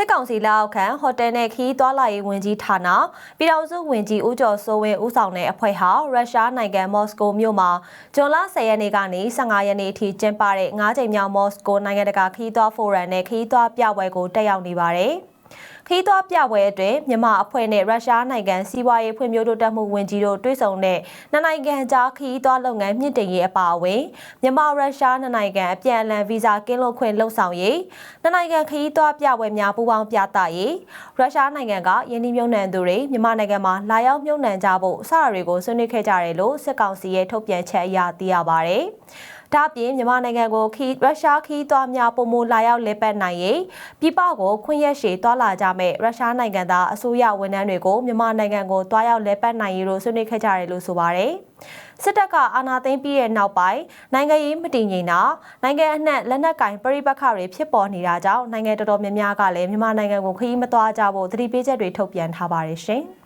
စစ်ကောင်စီလက်အောက်ခံဟိုတယ်နဲ့ခီးသွားလာရေးဝန်ကြီးဌာနပြည်ထောင်စုဝန်ကြီးဦးကျော်စိုးဝင်းဦးဆောင်တဲ့အဖွဲ့ဟာရုရှားနိုင်ငံမော်စကိုမြို့မှာဇွန်လ10ရက်နေ့ကနေ15ရက်နေ့အထိကျင်းပတဲ့9ချိန်မြောက်မော်စကိုနိုင်ငံတကာခီးသွားဖိုရမ်နဲ့ခီးသွားပြပွဲကိုတက်ရောက်နေပါတယ်။ ခီးသွားပြပွဲအတွင်းမြန်မာအဖွဲ့နဲ့ရုရှားနိုင်ငံစီးပွားရေးဖွံ့ဖြိုးတိုးတက်မှုဝန်ကြီးတို့တွေ့ဆုံတဲ့နှစ်နိုင်ငံကြားခီးသွားလုပ်ငန်းမြင့်တင်ရေးအပါအဝင်မြန်မာရုရှားနှစ်နိုင်ငံအပြန်အလှန်ဗီဇာကင်းလွတ်ခွင့်လှုပ်ဆောင်ရေးနှစ်နိုင်ငံခီးသွားပြပွဲများပူးပေါင်းပြသရေးရုရှားနိုင်ငံကယင်းနှမြုံနှံသူတွေမြန်မာနိုင်ငံမှာလာရောက်မြုံနှံကြဖို့အစအတွေကိုဆွေးနွေးခဲ့ကြတယ်လို့စစ်ကောင်စီရဲ့ထုတ်ပြန်ချက်အရသိရပါဗျ။ ဒါ့အပြင်မြန်မာနိုင်ငံကိုခီးရုရှားခီးသွားများပုံမလာရောက်လဲပတ်နိုင်ရေးပြည်ပကိုခွင့်ရက်ရှည်သွားလာကြမဲ့ရုရှားနိုင်ငံသားအစိုးရဝန်ထမ်းတွေကိုမြန်မာနိုင်ငံကိုတွားရောက်လဲပတ်နိုင်ရေးလို့ဆွေးနွေးခဲ့ကြတယ်လို့ဆိုပါတယ်။စစ်တပ်ကအာဏာသိမ်းပြီးတဲ့နောက်ပိုင်းနိုင်ငံရေးမတည်ငြိမ်တာနိုင်ငံအနှံ့လက်နက်ကင်ပြိပခါတွေဖြစ်ပေါ်နေတာကြောင့်နိုင်ငံတော်တော်များများကလည်းမြန်မာနိုင်ငံကိုခရီးမသွားကြဖို့သတိပေးချက်တွေထုတ်ပြန်ထားပါတယ်ရှင်။